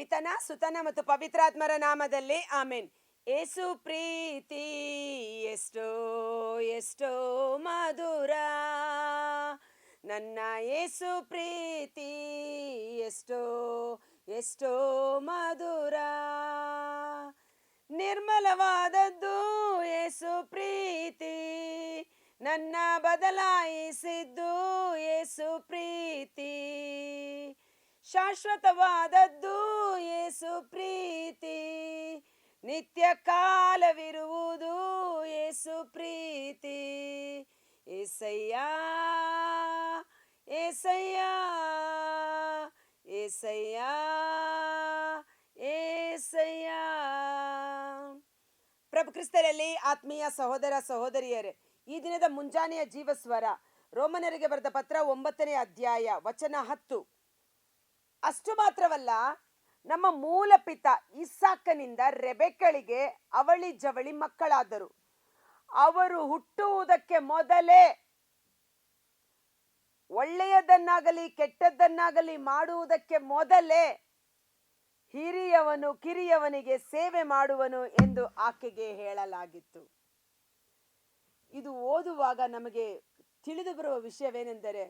ಪಿತನ, ಸುತನ ಮತ್ತು ಪವಿತ್ರಾತ್ಮರ ನಾಮದಲ್ಲಿ ಆಮೇನ್. ಏಸು ಪ್ರೀತಿ ಎಷ್ಟೋ ಎಷ್ಟೋ ಮಧುರ. ನನ್ನ ಏಸು ಪ್ರೀತಿ ಎಷ್ಟೋ ಎಷ್ಟೋ ಮಧುರ. ನಿರ್ಮಲವಾದದ್ದು ಏಸು ಪ್ರೀತಿ. ನನ್ನ ಬದಲಾಯಿಸಿದ್ದು ಏಸು ಪ್ರೀತಿ. ಶಾಶ್ವತವಾದದ್ದು ಏಸು ಪ್ರೀತಿ ನಿತ್ಯ ಕಾಲವಿರುವುದು ಏಸು ಪ್ರೀತಿ. ಏಸಯ್ಯ ಏಸಯ್ಯ ಏಸಯ್ಯ ಏಸಯ್ಯ. ಪ್ರಭು ಕ್ರಿಸ್ತರಲ್ಲಿ ಆತ್ಮೀಯ ಸಹೋದರ ಸಹೋದರಿಯರೇ, ಈ ದಿನದ ಮುಂಜಾನೆಯ ಜೀವಸ್ವರ, ರೋಮನರಿಗೆ ಬರೆದ ಪತ್ರ ಒಂಬತ್ತನೇ ಅಧ್ಯಾಯ, ವಚನ ಹತ್ತು. ಅಷ್ಟು ಮಾತ್ರವಲ್ಲ ನಮ್ಮ ಮೂಲ ಪಿತ ಇಸಾಕನಿಂದ ರೆಬೆಕಳಿಗೆ ಅವಳಿ ಜವಳಿ ಮಕ್ಕಳಾದರು. ಅವರು ಹುಟ್ಟುವುದಕ್ಕೆ ಮೊದಲೇ ಒಳ್ಳೆಯದನ್ನಾಗಲಿ ಕೆಟ್ಟದ್ದನ್ನಾಗಲಿ ಮಾಡುವುದಕ್ಕೆ ಮೊದಲೇ ಹಿರಿಯವನು ಕಿರಿಯವನಿಗೆ ಸೇವೆ ಮಾಡುವನು ಎಂದು ಆಕೆಗೆ ಹೇಳಲಾಗಿತ್ತು. ಇದು ಓದುವಾಗ ನಮಗೆ ತಿಳಿದು ಬರುವ ವಿಷಯವೇನೆಂದರೆ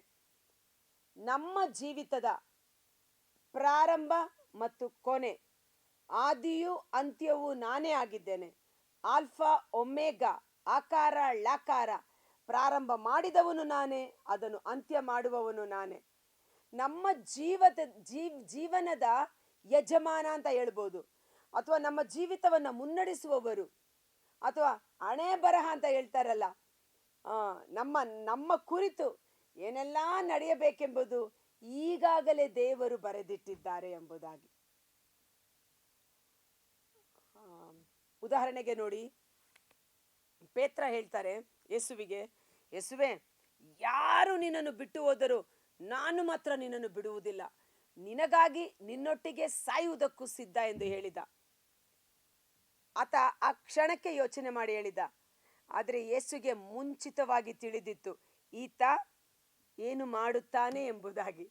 ನಮ್ಮ ಜೀವಿತದ ಪ್ರಾರಂಭ ಮತ್ತು ಕೊನೆ. ಆದಿಯು ಅಂತ್ಯವೂ ನಾನೇ ಆಗಿದ್ದೇನೆ. ಆಲ್ಫಾ ಒಮ್ಮೆಗಾ ಆಕಾರ ಳಕಾರ. ಪ್ರಾರಂಭ ಮಾಡಿದವನು ನಾನೇ, ಅದನ್ನು ಅಂತ್ಯ ಮಾಡುವವನು ನಾನೇ. ನಮ್ಮ ಜೀವದ, ಜೀವ್, ಜೀವನದ ಯಜಮಾನ ಅಂತ ಹೇಳ್ಬೋದು. ಅಥವಾ ನಮ್ಮ ಜೀವಿತವನ್ನು ಮುನ್ನಡೆಸುವವರು. ಅಥವಾ ಹಣೆ ಬರಹ ಅಂತ ಹೇಳ್ತಾರಲ್ಲ. ನಮ್ಮ ನಮ್ಮ ಕುರಿತು ಏನೆಲ್ಲ ನಡೆಯಬೇಕೆಂಬುದು ಈಗಾಗಲೇ ದೇವರು ಬರೆದಿಟ್ಟಿದ್ದಾರೆ ಎಂಬುದಾಗಿ. ಉದಾಹರಣೆಗೆ ನೋಡಿ, ಪೇತ್ರ ಹೇಳ್ತಾರೆ ಯೇಸುವಿಗೆ, ಯೇಸುವೆ, ಯಾರು ನಿನ್ನನ್ನು ಬಿಟ್ಟು ಹೋದರೂ ನಾನು ಮಾತ್ರ ನಿನ್ನನ್ನು ಬಿಡುವುದಿಲ್ಲ. ನಿನಗಾಗಿ ನಿನ್ನೊಟ್ಟಿಗೆ ಸಾಯುವುದಕ್ಕೂ ಸಿದ್ಧ ಎಂದು ಹೇಳಿದ. ಆತ ಆ ಕ್ಷಣಕ್ಕೆ ಯೋಚನೆ ಮಾಡಿ ಹೇಳಿದ, ಆದರೆ ಯೇಸುಗೆ ಮುಂಚಿತವಾಗಿ ತಿಳಿದಿತ್ತು, ಈತ ಏನು ಮಾಡುತ್ತಾನೆ ಎಂಬುದಾಗಿ.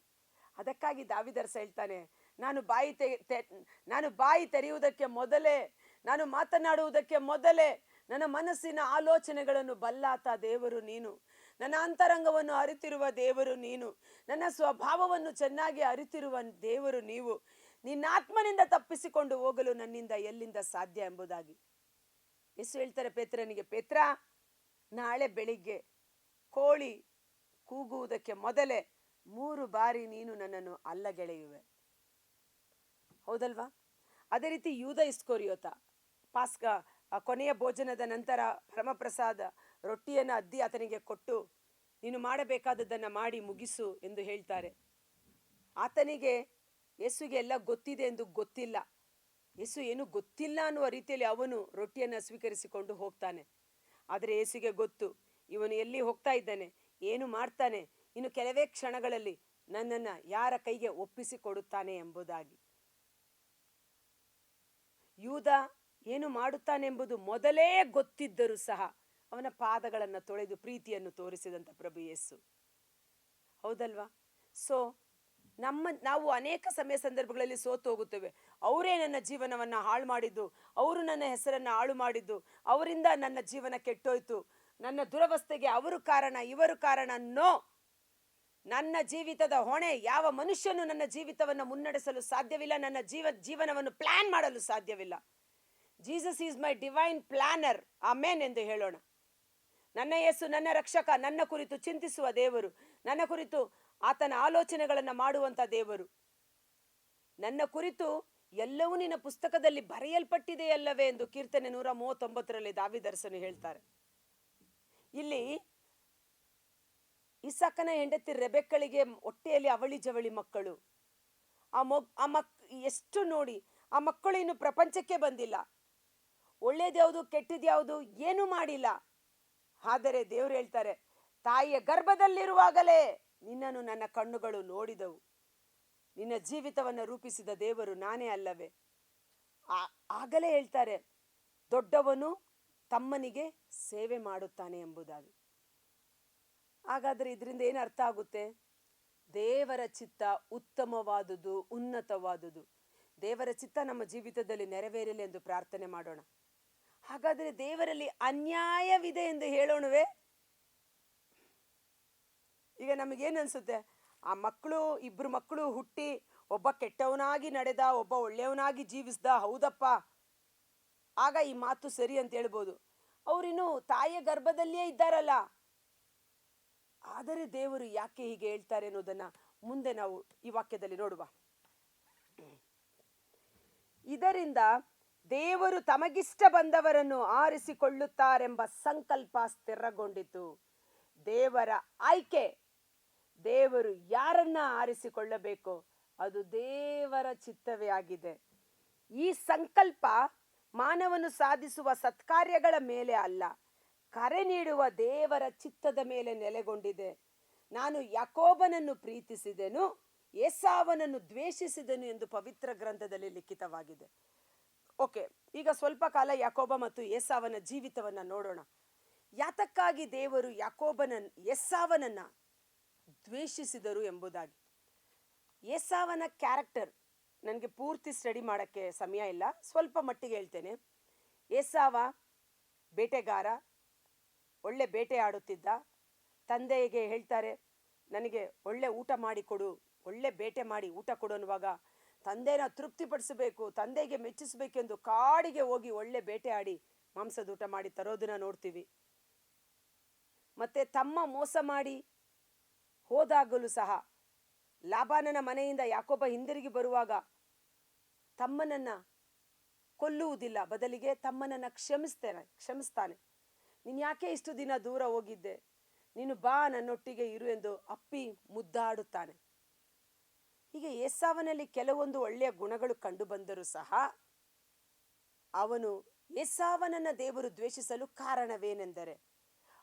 ಅದಕ್ಕಾಗಿ ದಾವಿದರ್ಸ ಹೇಳ್ತಾನೆ, ನಾನು ಬಾಯಿ ತೆ, ನಾನು ಬಾಯಿ ತೆರೆಯುವುದಕ್ಕೆ ಮೊದಲೇ, ನಾನು ಮಾತನಾಡುವುದಕ್ಕೆ ಮೊದಲೇ ನನ್ನ ಮನಸ್ಸಿನ ಆಲೋಚನೆಗಳನ್ನು ಬಲ್ಲಾತ ದೇವರು ನೀನು. ನನ್ನ ಅಂತರಂಗವನ್ನು ಅರಿತಿರುವ ದೇವರು ನೀನು. ನನ್ನ ಸ್ವಭಾವವನ್ನು ಚೆನ್ನಾಗಿ ಅರಿತಿರುವ ದೇವರು ನೀವು. ನಿನ್ನ ಆತ್ಮನಿಂದ ತಪ್ಪಿಸಿಕೊಂಡು ಹೋಗಲು ನನ್ನಿಂದ ಎಲ್ಲಿಂದ ಸಾಧ್ಯ ಎಂಬುದಾಗಿ. ಯೇಸು ಹೇಳ್ತಾರೆ ಪೇತ್ರನಿಗೆ, ಪೇತ್ರ, ನಾಳೆ ಬೆಳಿಗ್ಗೆ ಕೋಳಿ ಕೂಗುವುದಕ್ಕೆ ಮೊದಲೇ ಮೂರು ಬಾರಿ ನೀನು ನನ್ನನ್ನು ಅಲ್ಲಗೆಳೆಯುವೆ. ಹೌದಲ್ವಾ? ಅದೇ ರೀತಿ ಯೂದ ಇಸ್ಕೋರಿಯೋತ, ಪಾಸ್ಕ ಕೊನೆಯ ಭೋಜನದ ನಂತರ ಪರಮಪ್ರಸಾದ ರೊಟ್ಟಿಯನ್ನು ಅದ್ದಿ ಆತನಿಗೆ ಕೊಟ್ಟು, ನೀನು ಮಾಡಬೇಕಾದದ್ದನ್ನು ಮಾಡಿ ಮುಗಿಸು ಎಂದು ಹೇಳ್ತಾರೆ. ಆತನಿಗೆ ಯೇಸುಗೆ ಎಲ್ಲ ಗೊತ್ತಿದೆ ಎಂದು ಗೊತ್ತಿಲ್ಲ. ಯೇಸು ಏನು ಗೊತ್ತಿಲ್ಲ ಅನ್ನುವ ರೀತಿಯಲ್ಲಿ ಅವನು ರೊಟ್ಟಿಯನ್ನು ಸ್ವೀಕರಿಸಿಕೊಂಡು ಹೋಗ್ತಾನೆ. ಆದರೆ ಯೇಸುಗೆ ಗೊತ್ತು, ಇವನು ಎಲ್ಲಿ ಹೋಗ್ತಾ ಇದ್ದಾನೆ? ಏನು ಮಾಡ್ತಾನೆ? ಇನ್ನು ಕೆಲವೇ ಕ್ಷಣಗಳಲ್ಲಿ ನನ್ನನ್ನು ಯಾರ ಕೈಗೆ ಒಪ್ಪಿಸಿಕೊಡುತ್ತಾನೆ ಎಂಬುದಾಗಿ. ಯೂದ ಏನು ಮಾಡುತ್ತಾನೆಂಬುದು ಮೊದಲೇ ಗೊತ್ತಿದ್ದರೂ ಸಹ ಅವನ ಪಾದಗಳನ್ನು ತೊಳೆದು ಪ್ರೀತಿಯನ್ನು ತೋರಿಸಿದಂಥ ಪ್ರಭು ಯೇಸು. ಹೌದಲ್ವಾ? ಸೊ ನಮ್ಮ, ನಾವು ಅನೇಕ ಸಮಯ ಸಂದರ್ಭಗಳಲ್ಲಿ ಸೋತು ಹೋಗುತ್ತೇವೆ. ಅವರೇ ನನ್ನ ಜೀವನವನ್ನ ಹಾಳು ಮಾಡಿದ್ದು, ಅವರು ನನ್ನ ಹೆಸರನ್ನ ಹಾಳು ಮಾಡಿದ್ದು, ಅವರಿಂದ ನನ್ನ ಜೀವನ ಕೆಟ್ಟೋಯ್ತು. ನನ್ನ ದುರವಸ್ಥೆಗೆ ಅವರು ಕಾರಣ, ಇವರು ಕಾರಣ? ನೋ. ನನ್ನ ಜೀವಿತದ ಹೊಣೆ, ಯಾವ ಮನುಷ್ಯನು ನನ್ನ ಜೀವಿತವನ್ನು ಮುನ್ನಡೆಸಲು ಸಾಧ್ಯವಿಲ್ಲ, ನನ್ನ ಜೀವ, ಜೀವನವನ್ನು ಪ್ಲಾನ್ ಮಾಡಲು ಸಾಧ್ಯವಿಲ್ಲ. Jesus is my divine planner amen ಎಂದು ಹೇಳೋಣ. ನನ್ನ ಯೇಸು, ನನ್ನ ರಕ್ಷಕ, ನನ್ನ ಕುರಿತು ಚಿಂತಿಸುವ ದೇವರು, ನನ್ನ ಕುರಿತು ಆತನ ಆಲೋಚನೆಗಳನ್ನು ಮಾಡುವಂತ ದೇವರು. ನನ್ನ ಕುರಿತು ಎಲ್ಲವೂ ನಿನ್ನ ಪುಸ್ತಕದಲ್ಲಿ ಬರೆಯಲ್ಪಟ್ಟಿದೆಯಲ್ಲವೇ ಎಂದು ಕೀರ್ತನೆ ನೂರ ಮೂವತ್ತೊಂಬತ್ತರಲ್ಲಿ ದಾವಿದರ್ಸನು ಹೇಳ್ತಾರೆ. ಇಲ್ಲಿ ಇಸಾಕನ ಹೆಂಡತಿ ರೆಬೆಕ್ಕಳಿಗೆ ಹೊಟ್ಟೆಯಲ್ಲಿ ಅವಳಿ ಜವಳಿ ಮಕ್ಕಳು. ಆ ಮಗ್ ಆ ಮಕ್, ಎಷ್ಟು ನೋಡಿ, ಆ ಮಕ್ಕಳು ಇನ್ನು ಪ್ರಪಂಚಕ್ಕೆ ಬಂದಿಲ್ಲ. ಒಳ್ಳೇದ್ಯಾವುದು, ಕೆಟ್ಟದ್ಯಾವುದು ಏನೂ ಮಾಡಿಲ್ಲ. ಆದರೆ ದೇವ್ರು ಹೇಳ್ತಾರೆ, ತಾಯಿಯ ಗರ್ಭದಲ್ಲಿರುವಾಗಲೇ ನಿನ್ನನ್ನು ನನ್ನ ಕಣ್ಣುಗಳು ನೋಡಿದವು. ನಿನ್ನ ಜೀವಿತವನ್ನು ರೂಪಿಸಿದ ದೇವರು ನಾನೇ ಅಲ್ಲವೇ? ಆಗಲೇ ಹೇಳ್ತಾರೆ, ದೊಡ್ಡವನು ತಮ್ಮನಿಗೆ ಸೇವೆ ಮಾಡುತ್ತಾನೆ ಎಂಬುದಾಗಿ. ಹಾಗಾದ್ರೆ ಇದರಿಂದ ಏನು ಅರ್ಥ ಆಗುತ್ತೆ? ದೇವರ ಚಿತ್ತ ಉತ್ತಮವಾದುದು, ಉನ್ನತವಾದುದು. ದೇವರ ಚಿತ್ತ ನಮ್ಮ ಜೀವಿತದಲ್ಲಿ ನೆರವೇರಲಿ ಎಂದು ಪ್ರಾರ್ಥನೆ ಮಾಡೋಣ. ಹಾಗಾದರೆ ದೇವರಲ್ಲಿ ಅನ್ಯಾಯವಿದೆ ಎಂದು ಹೇಳೋಣವೇ? ಈಗ ನಮಗೇನು ಅನ್ಸುತ್ತೆ? ಆ ಮಕ್ಕಳು, ಇಬ್ರು ಮಕ್ಕಳು ಹುಟ್ಟಿ ಒಬ್ಬ ಕೆಟ್ಟವನಾಗಿ ನಡೆದ, ಒಬ್ಬ ಒಳ್ಳೆಯವನಾಗಿ ಜೀವಿಸ್ದ, ಹೌದಪ್ಪ. ಆಗ ಈ ಮಾತು ಸರಿ ಅಂತ ಹೇಳ್ಬೋದು. ಅವರಿನ್ನು ತಾಯಿಯ ಗರ್ಭದಲ್ಲಿಯೇ ಇದ್ದಾರಲ್ಲ. ಆದರೆ ದೇವರು ಯಾಕೆ ಹೀಗೆ ಹೇಳ್ತಾರೆ ಅನ್ನೋದನ್ನ ಮುಂದೆ ನಾವು ಈ ವಾಕ್ಯದಲ್ಲಿ ನೋಡುವ. ಇದರಿಂದ ದೇವರು ತಮಗಿಷ್ಟ ಬಂದವರನ್ನು ಆರಿಸಿಕೊಳ್ಳುತ್ತಾರೆಂಬ ಸಂಕಲ್ಪ ಸ್ಥಿರಗೊಂಡಿತು. ದೇವರ ಆಯ್ಕೆ. ದೇವರು ಯಾರನ್ನ ಆರಿಸಿಕೊಳ್ಳಬೇಕು ಅದು ದೇವರ ಚಿತ್ತವೇ ಆಗಿದೆ. ಈ ಸಂಕಲ್ಪ ಮಾನವನು ಸಾಧಿಸುವ ಸತ್ಕಾರ್ಯಗಳ ಮೇಲೆ ಅಲ್ಲ. ಕರೆ ನೀಡುವ ದೇವರ ಚಿತ್ತದ ಮೇಲೆ ನೆಲೆಗೊಂಡಿದೆ. ನಾನು ಯಾಕೋಬನನ್ನು ಪ್ರೀತಿಸಿದೆನು, ಏಸಾವನನ್ನು ದ್ವೇಷಿಸಿದೆನು ಎಂದು ಪವಿತ್ರ ಗ್ರಂಥದಲ್ಲಿ ಲಿಖಿತವಾಗಿದೆ. ಓಕೆ, ಈಗ ಸ್ವಲ್ಪ ಕಾಲ ಯಾಕೋಬ ಮತ್ತು ಏಸಾವನ ಜೀವಿತವನ್ನ ನೋಡೋಣ. ಯಾತಕ್ಕಾಗಿ ದೇವರು ಯಾಕೋಬನ ಎಸ್ಸಾವನನ್ನ ದ್ವೇಷಿಸಿದರು ಎಂಬುದಾಗಿ. ಏಸಾವನ ಕ್ಯಾರೆಕ್ಟರ್ ನನಗೆ ಪೂರ್ತಿ ಸ್ಟಡಿ ಮಾಡೋಕ್ಕೆ ಸಮಯ ಇಲ್ಲ. ಸ್ವಲ್ಪ ಮಟ್ಟಿಗೆ ಹೇಳ್ತೇನೆ. ಏಸಾವ ಬೇಟೆಗಾರ, ಒಳ್ಳೆ ಬೇಟೆ ಆಡುತ್ತಿದ್ದ. ತಂದೆಗೆ ಹೇಳ್ತಾರೆ, ನನಗೆ ಒಳ್ಳೆ ಊಟ ಮಾಡಿ ಕೊಡು, ಒಳ್ಳೆ ಬೇಟೆ ಮಾಡಿ ಊಟ ಕೊಡು ಅನ್ನುವಾಗ ತಂದೆನ ತೃಪ್ತಿಪಡಿಸಬೇಕು, ತಂದೆಗೆ ಮೆಚ್ಚಿಸಬೇಕೆಂದು ಕಾಡಿಗೆ ಹೋಗಿ ಒಳ್ಳೆ ಬೇಟೆ ಆಡಿ ಮಾಂಸದ ಊಟ ಮಾಡಿ ತರೋದನ್ನ ನೋಡ್ತೀವಿ. ಮತ್ತೆ ತಮ್ಮ ಮೋಸ ಮಾಡಿ ಹೋದಾಗಲೂ ಸಹ ಲಾಬಾನನ ಮನೆಯಿಂದ ಯಾಕೊಬ್ಬ ಹಿಂದಿರುಗಿ ಬರುವಾಗ ತಮ್ಮನನ್ನ ಕೊಲ್ಲುವುದಿಲ್ಲ. ಬದಲಿಗೆ ತಮ್ಮನನ್ನ ಕ್ಷಮಿಸ್ತೇನೆ, ಕ್ಷಮಿಸ್ತಾನೆ. ನೀನು ಯಾಕೆ ಇಷ್ಟು ದಿನ ದೂರ ಹೋಗಿದ್ದೆ? ನೀನು ಬಾ, ನನ್ನೊಟ್ಟಿಗೆ ಇರು ಎಂದು ಅಪ್ಪಿ ಮುದ್ದಾಡುತ್ತಾನೆ. ಹೀಗೆ ಏಸಾವನಲ್ಲಿ ಕೆಲವೊಂದು ಒಳ್ಳೆಯ ಗುಣಗಳು ಕಂಡು ಬಂದರೂ ಸಹ ಅವನು ಏಸಾವನನ್ನ ದೇವರು ದ್ವೇಷಿಸಲು ಕಾರಣವೇನೆಂದರೆ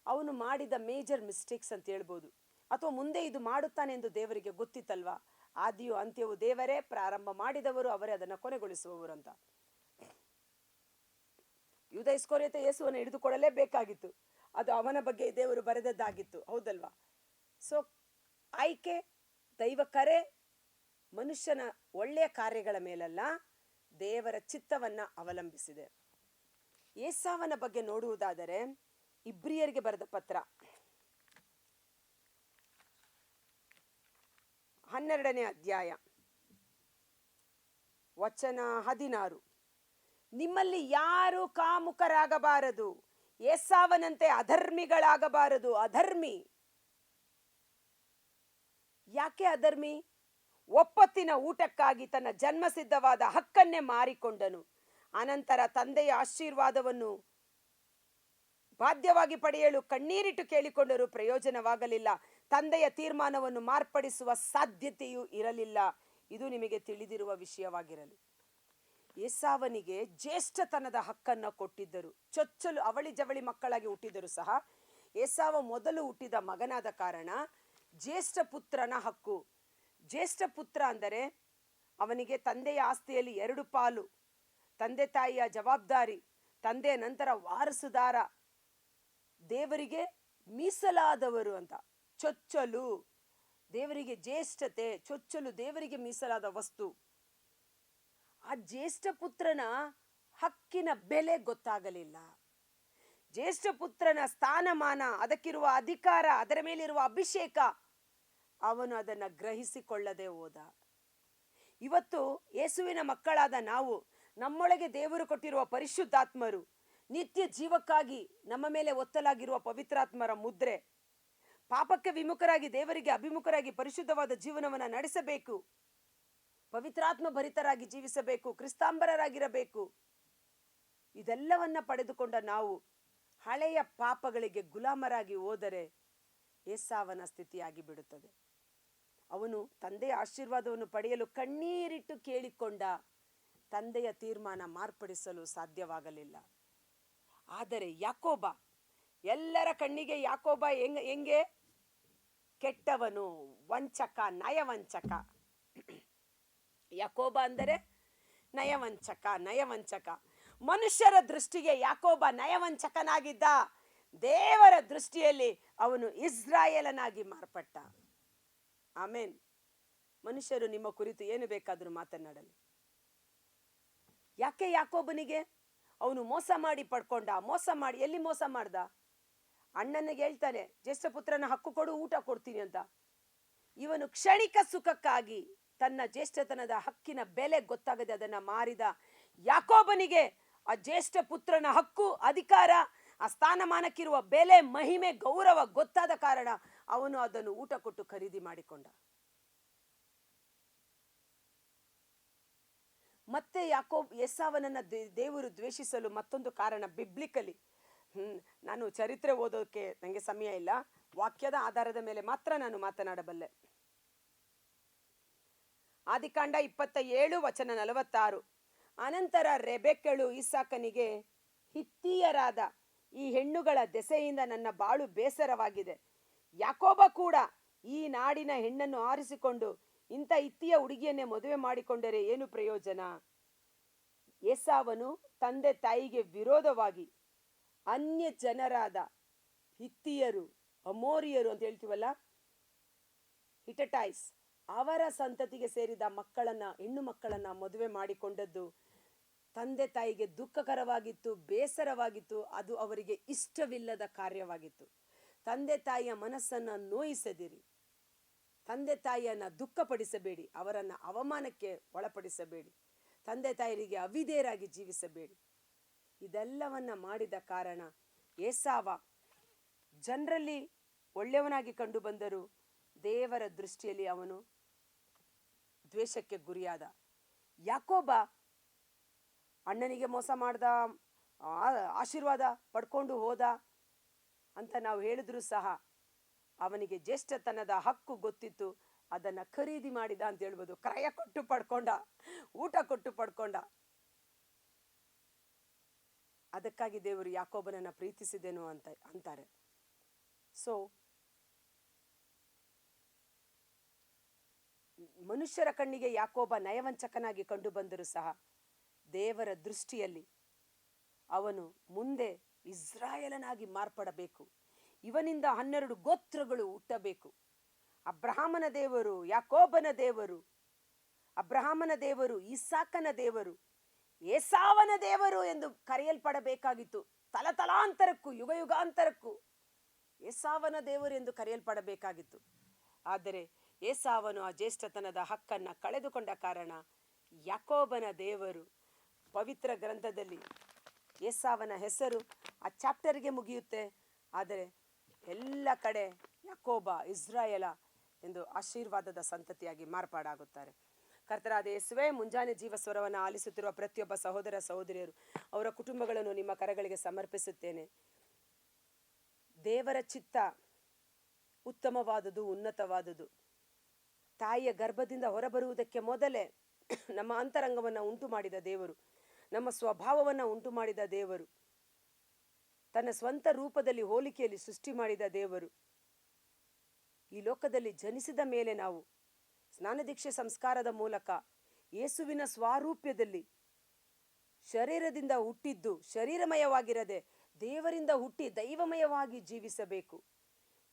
ಅವನು ಮಾಡಿದ ಮೇಜರ್ ಮಿಸ್ಟೇಕ್ಸ್ ಅಂತ ಹೇಳ್ಬೋದು. ಅಥವಾ ಮುಂದೆ ಇದು ಮಾಡುತ್ತಾನೆ ಎಂದು ದೇವರಿಗೆ ಗೊತ್ತಿತ್ತಲ್ವಾ? ಆದಿಯು ಅಂತ್ಯವು ದೇವರೇ ಪ್ರಾರಂಭ ಮಾಡಿದವರು ಅವರೇ ಅದನ್ನು ಕೊನೆಗೊಳಿಸುವವರು ಅಂತ. ಯುಧ ಇಸ್ಕೋರಿಯತೆ ಯೇಸುವನ್ನು ಹಿಡಿದುಕೊಳ್ಳಲೇಬೇಕಾಗಿತ್ತು. ಅದು ಅವನ ಬಗ್ಗೆ ದೇವರು ಬರೆದದ್ದಾಗಿತ್ತು. ಹೌದಲ್ವಾ? ಸೊ ಆಯ್ಕೆ, ದೈವ ಕರೆ, ಮನುಷ್ಯನ ಒಳ್ಳೆಯ ಕಾರ್ಯಗಳ ಮೇಲಲ್ಲ, ದೇವರ ಚಿತ್ತವನ್ನ ಅವಲಂಬಿಸಿದೆ. ಏಸಾವನ ಬಗ್ಗೆ ನೋಡುವುದಾದರೆ, ಇಬ್ರಿಯರಿಗೆ ಬರೆದ ಪತ್ರ. ಹನ್ನೆರಡನೇ ಅಧ್ಯಾಯ. ವಚನ ಹದಿನಾರು. ನಿಮ್ಮಲ್ಲಿ ಯಾರು ಕಾಮುಕರಾಗಬಾರದು? ಏಸಾವನಂತೆ ಅಧರ್ಮಿಗಳಾಗಬಾರದು. ಅಧರ್ಮಿ. ಯಾಕೆ ಅಧರ್ಮಿ? ಒಪ್ಪತ್ತಿನ ಊಟಕ್ಕಾಗಿ ತನ್ನ ಜನ್ಮಸಿದ್ಧವಾದ ಹಕ್ಕನ್ನೇ ಮಾರಿಕೊಂಡನು. ಅನಂತರ ತಂದೆಯ ಆಶೀರ್ವಾದವನ್ನು ಬಾಧ್ಯವಾಗಿ ಪಡೆಯಲು ಕಣ್ಣೀರಿಟ್ಟು ಕೇಳಿಕೊಂಡರೂ ಪ್ರಯೋಜನವಾಗಲಿಲ್ಲ. ತಂದೆಯ ತೀರ್ಮಾನವನ್ನು ಮಾರ್ಪಡಿಸುವ ಸಾಧ್ಯತೆಯೂ ಇರಲಿಲ್ಲ. ಇದು ನಿಮಗೆ ತಿಳಿದಿರುವ ವಿಷಯವಾಗಿರಲಿ. ಏಸಾವನಿಗೆ ಜ್ಯೇಷ್ಠತನದ ಹಕ್ಕನ್ನು ಕೊಟ್ಟಿದ್ದರು. ಚೊಚ್ಚಲು ಅವಳಿ ಜವಳಿ ಮಕ್ಕಳಾಗಿ ಹುಟ್ಟಿದರು ಸಹ ಏಸಾವ ಮೊದಲು ಹುಟ್ಟಿದ ಮಗನಾದ ಕಾರಣ ಜ್ಯೇಷ್ಠ ಪುತ್ರನ ಹಕ್ಕು. ಜ್ಯೇಷ್ಠ ಪುತ್ರ ಅಂದರೆ ಅವನಿಗೆ ತಂದೆಯ ಆಸ್ತಿಯಲ್ಲಿ ಎರಡು ಪಾಲು, ತಂದೆ ತಾಯಿಯ ಜವಾಬ್ದಾರಿ, ತಂದೆಯ ನಂತರ ವಾರಸುದಾರ, ದೇವರಿಗೆ ಮೀಸಲಾದವರು ಅಂತ. ಚೊಚ್ಚಲು. ದೇವರಿಗೆ ಜ್ಯೇಷ್ಠತೆ, ಚೊಚ್ಚಲು ದೇವರಿಗೆ ಮೀಸಲಾದ ವಸ್ತು. ಆ ಜ್ಯೇಷ್ಠ ಪುತ್ರನ ಹಕ್ಕಿನ ಬೆಲೆ ಗೊತ್ತಾಗಲಿಲ್ಲ. ಜ್ಯೇಷ್ಠ ಪುತ್ರನ ಸ್ಥಾನಮಾನ, ಅದಕ್ಕಿರುವ ಅಧಿಕಾರ, ಅದರ ಮೇಲಿರುವ ಅಭಿಷೇಕ, ಅವನು ಅದನ್ನ ಗ್ರಹಿಸಿಕೊಳ್ಳದೆ ಹೋದ. ಇವತ್ತು ಯೇಸುವಿನ ಮಕ್ಕಳಾದ ನಾವು, ನಮ್ಮೊಳಗೆ ದೇವರು ಕೊಟ್ಟಿರುವ ಪರಿಶುದ್ಧಾತ್ಮರು, ನಿತ್ಯ ಜೀವಕ್ಕಾಗಿ ನಮ್ಮ ಮೇಲೆ ಒತ್ತಲಾಗಿರುವ ಪವಿತ್ರಾತ್ಮರ ಮುದ್ರೆ ಪಾಪಕ್ಕೆ ವಿಮುಖರಾಗಿ, ದೇವರಿಗೆ ಅಭಿಮುಖರಾಗಿ ಪರಿಶುದ್ಧವಾದ ಜೀವನವನ್ನು ನಡೆಸಬೇಕು. ಪವಿತ್ರಾತ್ಮ ಭರಿತರಾಗಿ ಜೀವಿಸಬೇಕು, ಕ್ರಿಸ್ತಾಂಬರರಾಗಿರಬೇಕು. ಇದೆಲ್ಲವನ್ನ ಪಡೆದುಕೊಂಡ ನಾವು ಹಳೆಯ ಪಾಪಗಳಿಗೆ ಗುಲಾಮರಾಗಿ ಹೋದರೆ ಏಸಾವನ ಸ್ಥಿತಿಯಾಗಿ ಬಿಡುತ್ತದೆ. ಅವನು ತಂದೆಯ ಆಶೀರ್ವಾದವನ್ನು ಪಡೆಯಲು ಕಣ್ಣೀರಿಟ್ಟು ಕೇಳಿಕೊಂಡ ತಂದೆಯ ತೀರ್ಮಾನ ಮಾರ್ಪಡಿಸಲು ಸಾಧ್ಯವಾಗಲಿಲ್ಲ. ಆದರೆ ಯಾಕೋಬ, ಎಲ್ಲರ ಕಣ್ಣಿಗೆ ಯಾಕೋಬ ಹೆಂಗ, ಹೆಂಗೆ? ಕೆಟ್ಟವನು, ವಂಚಕ, ನಯವಂಚಕ. ಯಾಕೋಬ ಅಂದರೆ ನಯವಂಚಕ ನಯವಂಚಕ. ಮನುಷ್ಯರ ದೃಷ್ಟಿಗೆ ಯಾಕೋಬ ನಯವಂಚಕನಾಗಿದ್ದ. ದೇವರ ದೃಷ್ಟಿಯಲ್ಲಿ ಅವನು ಇಸ್ರಾಯೇಲನಾಗಿ ಮಾರ್ಪಟ್ಟ. ಆಮೇನ್. ಮನುಷ್ಯರು ನಿಮ್ಮ ಕುರಿತು ಏನು ಬೇಕಾದರೂ ಮಾತನಾಡಲಿ. ಯಾಕೆ ಯಾಕೋಬನಿಗೆ? ಅವನು ಮೋಸ ಮಾಡಿ ಪಡ್ಕೊಂಡ. ಮೋಸ ಮಾಡಿ, ಎಲ್ಲಿ ಮೋಸ ಮಾಡ್ದ? ಅಣ್ಣನಿಗೆ ಹೇಳ್ತಾನೆ ಜ್ಯೇಷ್ಠ ಪುತ್ರನ ಹಕ್ಕು ಕೊಡು, ಊಟ ಕೊಡ್ತೀನಿ ಅಂತ. ಇವನು ಕ್ಷಣಿಕ ಸುಖಕ್ಕಾಗಿ ತನ್ನ ಜ್ಯೇಷ್ಠತನದ ಹಕ್ಕಿನ ಬೆಲೆ ಗೊತ್ತಾಗದೆ ಅದನ್ನ ಮಾರಿದ ಯಾಕೋಬನಿಗೆ ಆ ಜ್ಯೇಷ್ಠ ಪುತ್ರನ ಹಕ್ಕು, ಅಧಿಕಾರ, ಆ ಸ್ಥಾನಮಾನಕ್ಕಿರುವ ಬೆಲೆ, ಮಹಿಮೆ, ಗೌರವ ಗೊತ್ತಾದ ಕಾರಣ ಅವನು ಅದನ್ನು ಊಟ ಕೊಟ್ಟು ಖರೀದಿ ಮಾಡಿಕೊಂಡ. ಮತ್ತೆ ಯಾಕೋ ಎಸ್ಸಾವನನ್ನ ದೇವರು ದ್ವೇಷಿಸಲು ಮತ್ತೊಂದು ಕಾರಣ ಬಿಬ್ಲಿಕಲಿ ನಾನು ಚರಿತ್ರೆ ಓದೋಕೆ ನನಗೆ ಸಮಯ ಇಲ್ಲ. ವಾಕ್ಯದ ಆಧಾರದ ಮೇಲೆ ಮಾತ್ರ ನಾನು ಮಾತನಾಡಬಲ್ಲೆ. ಆದಿಕಾಂಡ ಇಪ್ಪತ್ತ ಏಳು ವಚನ ನಲವತ್ತಾರು. ಅನಂತರ ರೆಬೆಕ್ಕಳು ಇಸಾಕನಿಗೆ, ಹಿತ್ತಿಯರಾದ ಈ ಹೆಣ್ಣುಗಳ ದೆಸೆಯಿಂದ ನನ್ನ ಬಾಳು ಬೇಸರವಾಗಿದೆ. ಯಾಕೋಬ ಕೂಡ ಈ ನಾಡಿನ ಹೆಣ್ಣನ್ನು ಆರಿಸಿಕೊಂಡು ಇಂಥ ಇತ್ತಿಯ ಹುಡುಗಿಯನ್ನೇ ಮದುವೆ ಮಾಡಿಕೊಂಡರೆ ಏನು ಪ್ರಯೋಜನ? ಏಸಾವನು ತಂದೆ ತಾಯಿಗೆ ವಿರೋಧವಾಗಿ ಅನ್ಯ ಜನರಾದ ಹಿತ್ತಿಯರು, ಅಮೋರಿಯರು ಅಂತ ಹೇಳ್ತೀವಲ್ಲ? ಹಿಟಟೈಸ್ ಅವರ ಸಂತತಿಗೆ ಸೇರಿದ ಮಕ್ಕಳನ್ನ, ಹೆಣ್ಣು ಮಕ್ಕಳನ್ನ ಮದುವೆ ಮಾಡಿಕೊಂಡದ್ದು ತಂದೆ ತಾಯಿಗೆ ದುಃಖಕರವಾಗಿತ್ತು, ಬೇಸರವಾಗಿತ್ತು, ಅದು ಅವರಿಗೆ ಇಷ್ಟವಿಲ್ಲದ ಕಾರ್ಯವಾಗಿತ್ತು. ತಂದೆ ತಾಯಿಯ ಮನಸ್ಸನ್ನ ನೋಯಿಸದಿರಿ. ತಂದೆ ತಾಯಿಯನ್ನ ದುಃಖಪಡಿಸಬೇಡಿ, ಅವರನ್ನು ಅವಮಾನಕ್ಕೆ ಒಳಪಡಿಸಬೇಡಿ. ತಂದೆ ತಾಯಿಯರಿಗೆ ಅವಿದೇರಾಗಿ ಜೀವಿಸಬೇಡಿ. ಇದೆಲ್ಲವನ್ನ ಮಾಡಿದ ಕಾರಣ ಏಸಾವ ಜನರಲ್ಲಿ ಒಳ್ಳೆಯವನಾಗಿ ಕಂಡು ಬಂದರೂ ದೇವರ ದೃಷ್ಟಿಯಲ್ಲಿ ಅವನು ದ್ವೇಷಕ್ಕೆ ಗುರಿಯಾದ. ಯಾಕೋಬ ಅಣ್ಣನಿಗೆ ಮೋಸ ಮಾಡ್ದ ಆಶೀರ್ವಾದ ಪಡ್ಕೊಂಡು ಹೋದ ಅಂತ ನಾವು ಹೇಳಿದ್ರು ಸಹ ಅವನಿಗೆ ಜ್ಯೇಷ್ಠತನದ ಹಕ್ಕು ಗೊತ್ತಿತ್ತು. ಅದನ್ನ ಖರೀದಿ ಮಾಡಿದ ಅಂತ ಹೇಳ್ಬೋದು. ಕ್ರಯ ಕೊಟ್ಟು ಪಡ್ಕೊಂಡ, ಊಟ ಕೊಟ್ಟು ಪಡ್ಕೊಂಡ. ಅದಕ್ಕಾಗಿ ದೇವರು ಯಾಕೋಬನನ್ನು ಪ್ರೀತಿಸಿದೆನು ಅಂತ ಅಂತಾರೆ. ಸೊ ಮನುಷ್ಯರ ಕಣ್ಣಿಗೆ ಯಾಕೋಬ ನಯವಂಚಕನಾಗಿ ಕಂಡು ಬಂದರೂ ಸಹ ದೇವರ ದೃಷ್ಟಿಯಲ್ಲಿ ಅವನು ಮುಂದೆ ಇಸ್ರಾಯೇಲನಾಗಿ ಮಾರ್ಪಡಬೇಕು. ಇವನಿಂದ ಹನ್ನೆರಡು ಗೋತ್ರಗಳು ಹುಟ್ಟಬೇಕು. ಅಬ್ರಹಾಮನ ದೇವರು, ಯಾಕೋಬನ ದೇವರು, ಅಬ್ರಹಾಮನ ದೇವರು, ಇಸಾಕನ ದೇವರು ಏಸಾವನ ದೇವರು ಎಂದು ಕರೆಯಲ್ಪಡಬೇಕಾಗಿತ್ತು. ತಲತಲಾಂತರಕ್ಕೂ ಯುಗ ಯುಗಾಂತರಕ್ಕೂ ಏಸಾವನ ದೇವರು ಎಂದು ಕರೆಯಲ್ಪಡಬೇಕಾಗಿತ್ತು. ಆದರೆ ಏಸಾವನು ಆ ಜ್ಯೇಷ್ಠತನದ ಹಕ್ಕನ್ನ ಕಳೆದುಕೊಂಡ ಕಾರಣ ಯಾಕೋಬನ ದೇವರು ಪವಿತ್ರ ಗ್ರಂಥದಲ್ಲಿ ಏಸಾವನ ಹೆಸರು ಆ ಚಾಪ್ಟರ್ಗೆ ಮುಗಿಯುತ್ತೆ. ಆದರೆ ಎಲ್ಲ ಕಡೆ ಯಾಕೋಬ, ಇಸ್ರಾಯೇಲ ಎಂದು ಆಶೀರ್ವಾದದ ಸಂತತಿಯಾಗಿ ಮಾರ್ಪಾಡಾಗುತ್ತಾರೆ. ಕರ್ತರಾದ ಯೇಸುವೆ, ಮುಂಜಾನೆ ಜೀವ ಸ್ವರವನ್ನು ಆಲಿಸುತ್ತಿರುವ ಪ್ರತಿಯೊಬ್ಬ ಸಹೋದರ ಸಹೋದರಿಯರು, ಅವರ ಕುಟುಂಬಗಳನ್ನು ನಿಮ್ಮ ಕರಗಳಿಗೆ ಸಮರ್ಪಿಸುತ್ತೇನೆ. ದೇವರ ಚಿತ್ತ ಉತ್ತಮವಾದುದು, ಉನ್ನತವಾದುದು. ತಾಯಿಯ ಗರ್ಭದಿಂದ ಹೊರಬರುವುದಕ್ಕೆ ಮೊದಲೇ ನಮ್ಮ ಅಂತರಂಗವನ್ನು ಉಂಟು ಮಾಡಿದ ದೇವರು, ನಮ್ಮ ಸ್ವಭಾವವನ್ನು ಉಂಟು ಮಾಡಿದ ದೇವರು, ತನ್ನ ಸ್ವಂತ ರೂಪದಲ್ಲಿ ಹೋಲಿಕೆಯಲ್ಲಿ ಸೃಷ್ಟಿ ಮಾಡಿದ ದೇವರು. ಈ ಲೋಕದಲ್ಲಿ ಜನಿಸಿದ ಮೇಲೆ ನಾವು ಸ್ನಾನದೀಕ್ಷೆ ಸಂಸ್ಕಾರದ ಮೂಲಕ ಯೇಸುವಿನ ಸ್ವಾರೂಪ್ಯದಲ್ಲಿ ಶರೀರದಿಂದ ಹುಟ್ಟಿದ್ದು ಶರೀರಮಯವಾಗಿರದೆ ದೇವರಿಂದ ಹುಟ್ಟಿ ದೈವಮಯವಾಗಿ ಜೀವಿಸಬೇಕು.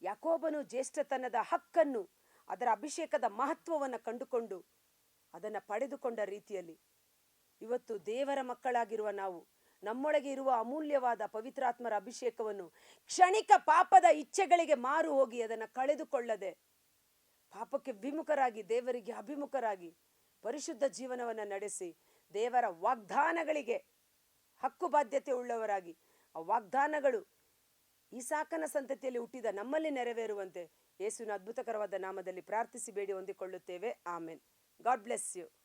ಯಾಕೋಬನು ಜ್ಯೇಷ್ಠತನದ ಹಕ್ಕನ್ನು ಅದರ ಅಭಿಷೇಕದ ಮಹತ್ವವನ್ನು ಕಂಡುಕೊಂಡು ಅದನ್ನು ಪಡೆದುಕೊಂಡ ರೀತಿಯಲ್ಲಿ ಇವತ್ತು ದೇವರ ಮಕ್ಕಳಾಗಿರುವ ನಾವು ನಮ್ಮೊಳಗೆ ಇರುವ ಅಮೂಲ್ಯವಾದ ಪವಿತ್ರಾತ್ಮರ ಅಭಿಷೇಕವನ್ನು ಕ್ಷಣಿಕ ಪಾಪದ ಇಚ್ಛೆಗಳಿಗೆ ಮಾರು ಹೋಗಿ ಅದನ್ನು ಕಳೆದುಕೊಳ್ಳದೆ ಪಾಪಕ್ಕೆ ವಿಮುಖರಾಗಿ, ದೇವರಿಗೆ ಅಭಿಮುಖರಾಗಿ ಪರಿಶುದ್ಧ ಜೀವನವನ್ನು ನಡೆಸಿ ದೇವರ ವಾಗ್ದಾನಗಳಿಗೆ ಹಕ್ಕು ಬಾಧ್ಯತೆ ಉಳ್ಳವರಾಗಿ, ಆ ವಾಗ್ದಾನಗಳು ಈ ಸಾಕನ ಸಂತತಿಯಲ್ಲಿ ಹುಟ್ಟಿದ ನಮ್ಮಲ್ಲಿ ನೆರವೇರುವಂತೆ ಯೇಸುವಿನ ಅದ್ಭುತಕರವಾದ ನಾಮದಲ್ಲಿ ಪ್ರಾರ್ಥಿಸಿ, ಬೇಡಿ ಹೊಂದಿಕೊಳ್ಳುತ್ತೇವೆ. ಆಮೇನ್. God bless you.